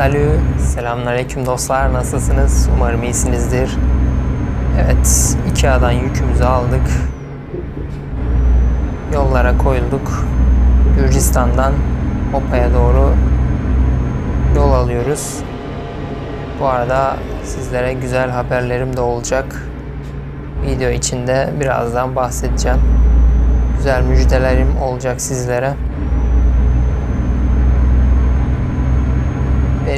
Salü, selamünaleyküm dostlar. Nasılsınız? Umarım iyisinizdir. Evet, Ikea'dan yükümüzü aldık. Yollara koyulduk. Gürcistan'dan Hopa'ya doğru yol alıyoruz. Bu arada sizlere güzel haberlerim de olacak. Video içinde birazdan bahsedeceğim. Güzel müjdelerim olacak sizlere.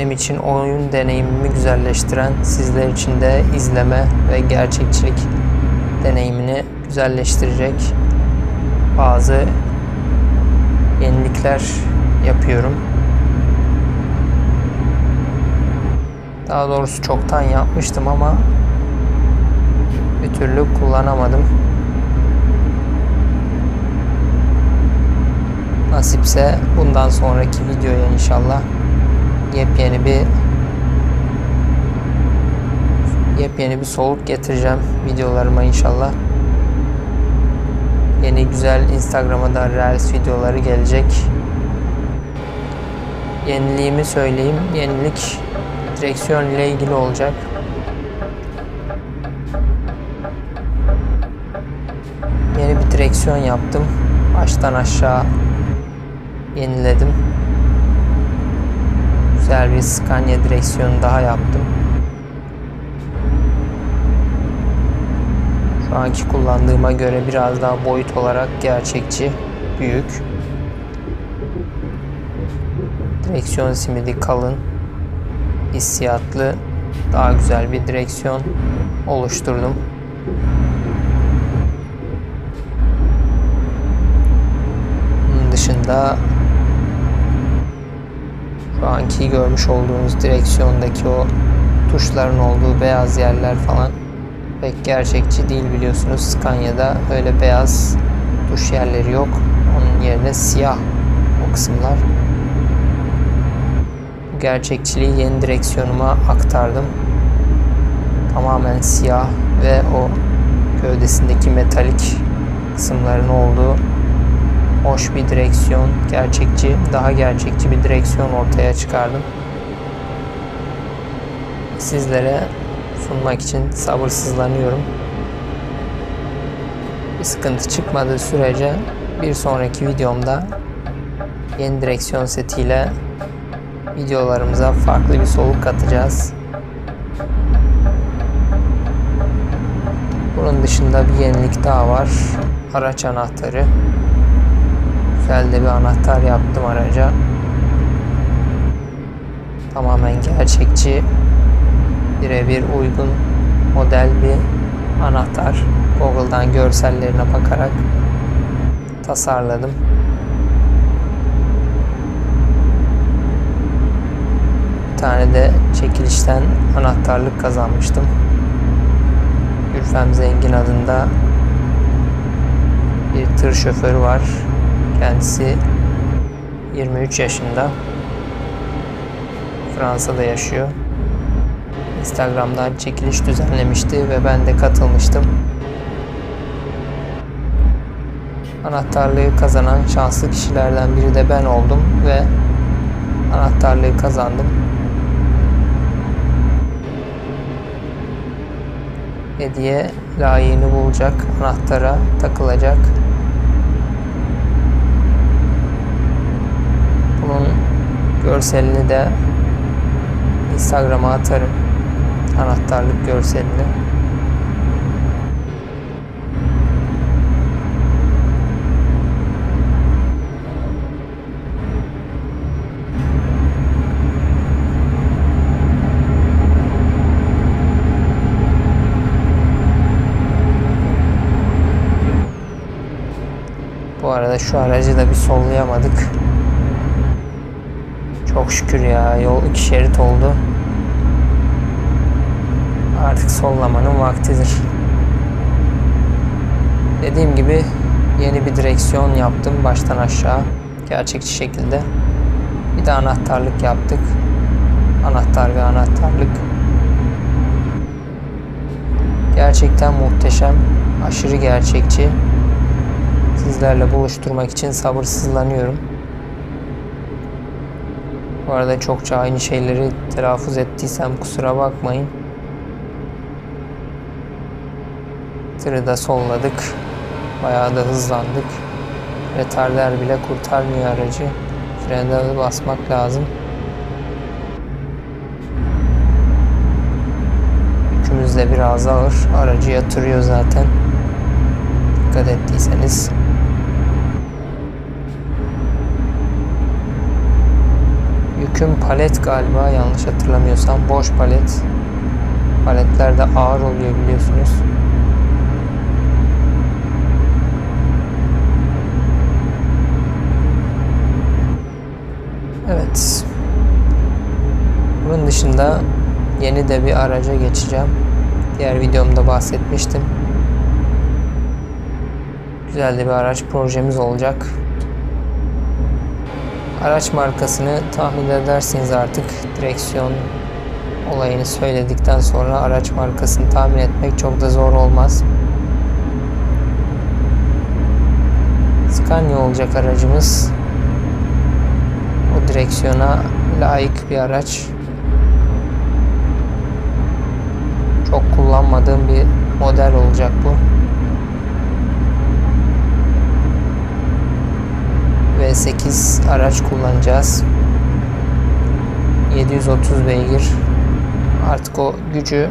Benim için oyun deneyimimi güzelleştiren, sizler için de izleme ve gerçekçilik deneyimini güzelleştirecek bazı yenilikler yapıyorum. Daha doğrusu çoktan yapmıştım ama bir türlü kullanamadım. Nasipse bundan sonraki videoya inşallah yepyeni bir yepyeni bir soluk getireceğim videolarıma inşallah. Yeni güzel Instagram'a da Reels videoları gelecek. Yeniliğimi söyleyeyim. Yenilik direksiyon ile ilgili olacak. Yeni bir direksiyon yaptım. Baştan aşağı yeniledim. Güzel bir Scania direksiyonu daha yaptım. Şu anki kullandığıma göre biraz daha boyut olarak gerçekçi, büyük. Direksiyon simidi kalın, hissiyatlı, daha güzel bir direksiyon oluşturdum. Bunun dışında şu anki görmüş olduğunuz direksiyondaki o tuşların olduğu beyaz yerler falan pek gerçekçi değil biliyorsunuz. Scania'da öyle beyaz tuş yerleri yok. Onun yerine siyah o kısımlar. Gerçekçiliği yeni direksiyonuma aktardım. Tamamen siyah ve o gövdesindeki metalik kısımların olduğu hoş bir direksiyon, gerçekçi, daha gerçekçi bir direksiyon ortaya çıkardım. Sizlere sunmak için sabırsızlanıyorum. Bir sıkıntı çıkmadığı sürece bir sonraki videomda yeni direksiyon setiyle videolarımıza farklı bir soluk katacağız. Bunun dışında bir yenilik daha var. Araç anahtarı. Güzel de bir anahtar yaptım araca. Tamamen gerçekçi, birebir uygun model bir anahtar. Google'dan görsellerine bakarak tasarladım. Bir tane de çekilişten anahtarlık kazanmıştım. Gülfem Zengin adında bir tır şoförü var. Kendisi 23 yaşında. Fransa'da yaşıyor. Instagram'dan çekiliş düzenlemişti ve ben de katılmıştım. Anahtarlığı kazanan şanslı kişilerden biri de ben oldum ve anahtarlığı kazandım. Hediye layığını bulacak, anahtara takılacak. Görselini de Instagram'a atarım. Anahtarlık görselini. Bu arada şu aracı da bir sollayamadık. Çok şükür ya yol iki şerit oldu. Artık sollamanın vaktidir. Dediğim gibi yeni bir direksiyon yaptım baştan aşağı gerçekçi şekilde. Bir de anahtarlık yaptık. Anahtar ve anahtarlık. Gerçekten muhteşem, aşırı gerçekçi. Sizlerle buluşturmak için sabırsızlanıyorum. Bu arada çokça aynı şeyleri telaffuz ettiysem kusura bakmayın. Tırı da solladık. Bayağı da hızlandık. Retarder bile kurtarmıyor aracı. Frene basmak lazım. Yükümüz de biraz ağır. Aracı yatırıyor zaten. Dikkat ettiyseniz. Yüküm palet galiba yanlış hatırlamıyorsam. Boş palet. Paletler de ağır oluyor biliyorsunuz. Evet. Bunun dışında yeni de bir araca geçeceğim. Diğer videomda bahsetmiştim. Güzel de bir araç projemiz olacak. Araç markasını tahmin edersiniz artık. Direksiyon olayını söyledikten sonra araç markasını tahmin etmek çok da zor olmaz. Scania olacak aracımız. O direksiyona layık bir araç. Çok kullanmadığım bir model olacak bu. V8 araç kullanacağız. 730 beygir. Artık o gücü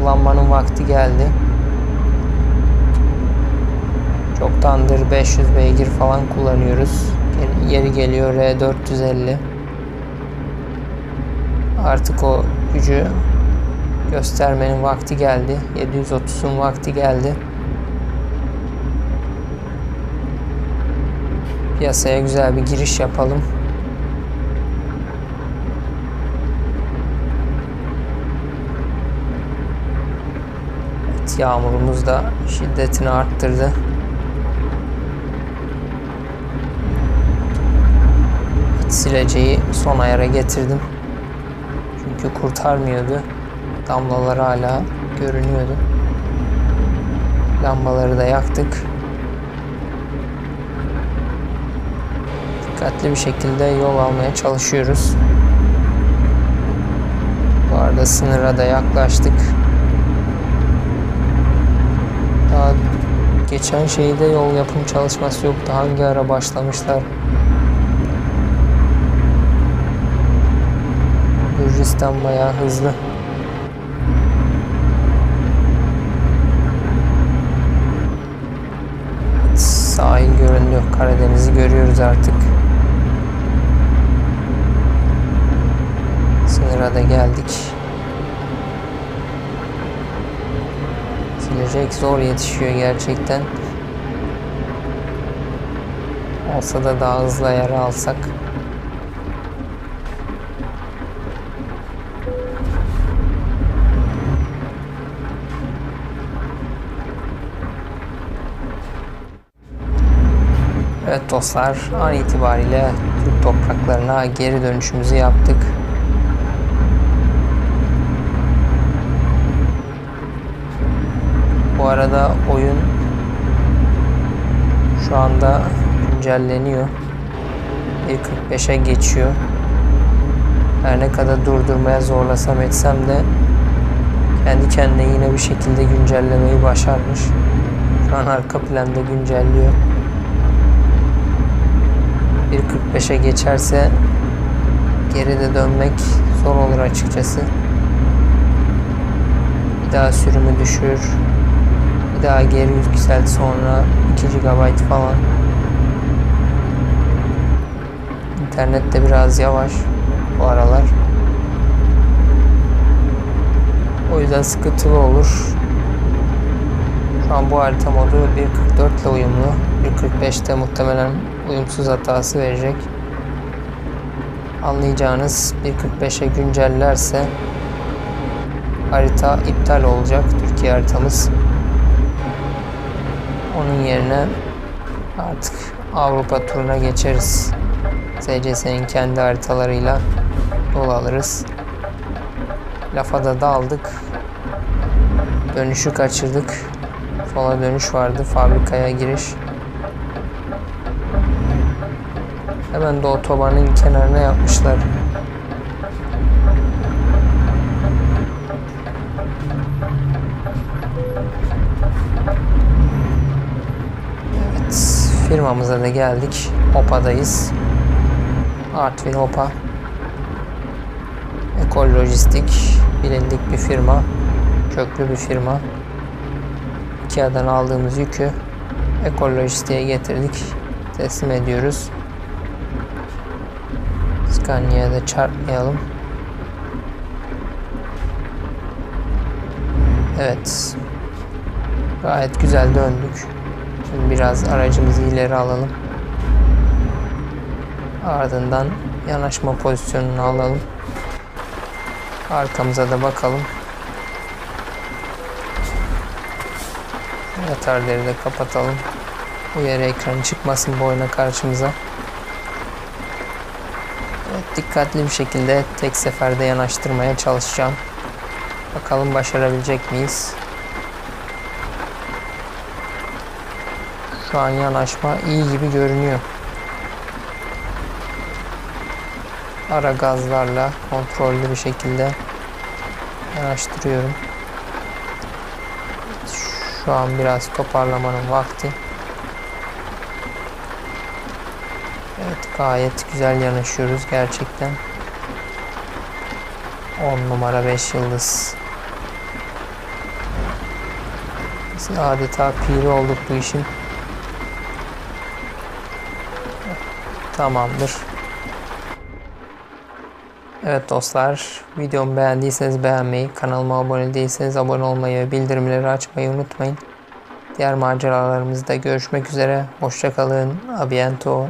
kullanmanın vakti geldi. Çoktandır 500 beygir falan kullanıyoruz. Yeri geliyor R450. Artık o gücü göstermenin vakti geldi. 730'un vakti geldi. Piyasaya güzel bir giriş yapalım. Evet, yağmurumuz da şiddetini arttırdı. sileceği son ayara getirdim. Çünkü kurtarmıyordu. Damlalar hala görünüyordu. Lambaları da yaktık. Dikkatli bir şekilde yol almaya çalışıyoruz. Bu arada sınıra da yaklaştık. Daha geçen şeyde yol yapım çalışması yoktu. Hangi ara başlamışlar? Gürcistan bayağı hızlı. Sahil göründü. Karadeniz'i görüyoruz artık. Sınıra da geldik. Silecek zor yetişiyor gerçekten. Olsa da daha hızlı ayarı alsak. Evet dostlar an itibariyle Türk topraklarına geri dönüşümüzü yaptık. Arada oyun şu anda güncelleniyor. 1.45'e geçiyor. Her ne kadar durdurmaya zorlasam etsem de kendi kendine yine bir şekilde güncellemeyi başarmış. Şu an arka planda güncelliyor. 1.45'e geçerse geride dönmek zor olur açıkçası. Bir daha sürümü düşür. Bir daha geri yükselt sonra 2 GB falan. İnternet de biraz yavaş bu aralar. O yüzden sıkıntılı olur. Şu an bu harita modu 1.44 ile uyumlu. 1.45'te muhtemelen uyumsuz hatası verecek. Anlayacağınız 1.45'e güncellerse harita iptal olacak. Türkiye haritamız. Onun yerine artık Avrupa turuna geçeriz. SCS'nin kendi haritalarıyla yol alırız. Lafa da daldık. Dönüşü kaçırdık. Sola dönüş vardı. Fabrikaya giriş. Hemen de otobanın kenarına yapmışlar. Firmamıza da geldik. Opa'dayız. Artvin Opa. Ekol Lojistik bilindik bir firma. Köklü bir firma. Ikea'dan aldığımız yükü Ekol Lojistik'e getirdik. Teslim ediyoruz. Scania'ya da çarpmayalım. Evet. Gayet güzel döndük. Şimdi biraz aracımızı ileri alalım. Ardından yanaşma pozisyonunu alalım. Arkamıza da bakalım. Radarları da kapatalım. Uyarı ekranı çıkmasın boyuna karşımıza. Evet, dikkatli bir şekilde tek seferde yanaştırmaya çalışacağım. Bakalım başarabilecek miyiz? Şu an yanaşma iyi gibi görünüyor. Ara gazlarla kontrollü bir şekilde yanaştırıyorum. Şu an biraz toparlamanın vakti. Evet gayet güzel yanaşıyoruz gerçekten. 10 numara 5 yıldız. Biz adeta piri olduk bu işin. Tamamdır. Evet dostlar, videomu beğendiyseniz beğenmeyi, kanalıma abone değilseniz abone olmayı ve bildirimleri açmayı unutmayın. Diğer maceralarımızda görüşmek üzere. Hoşçakalın. Abiento.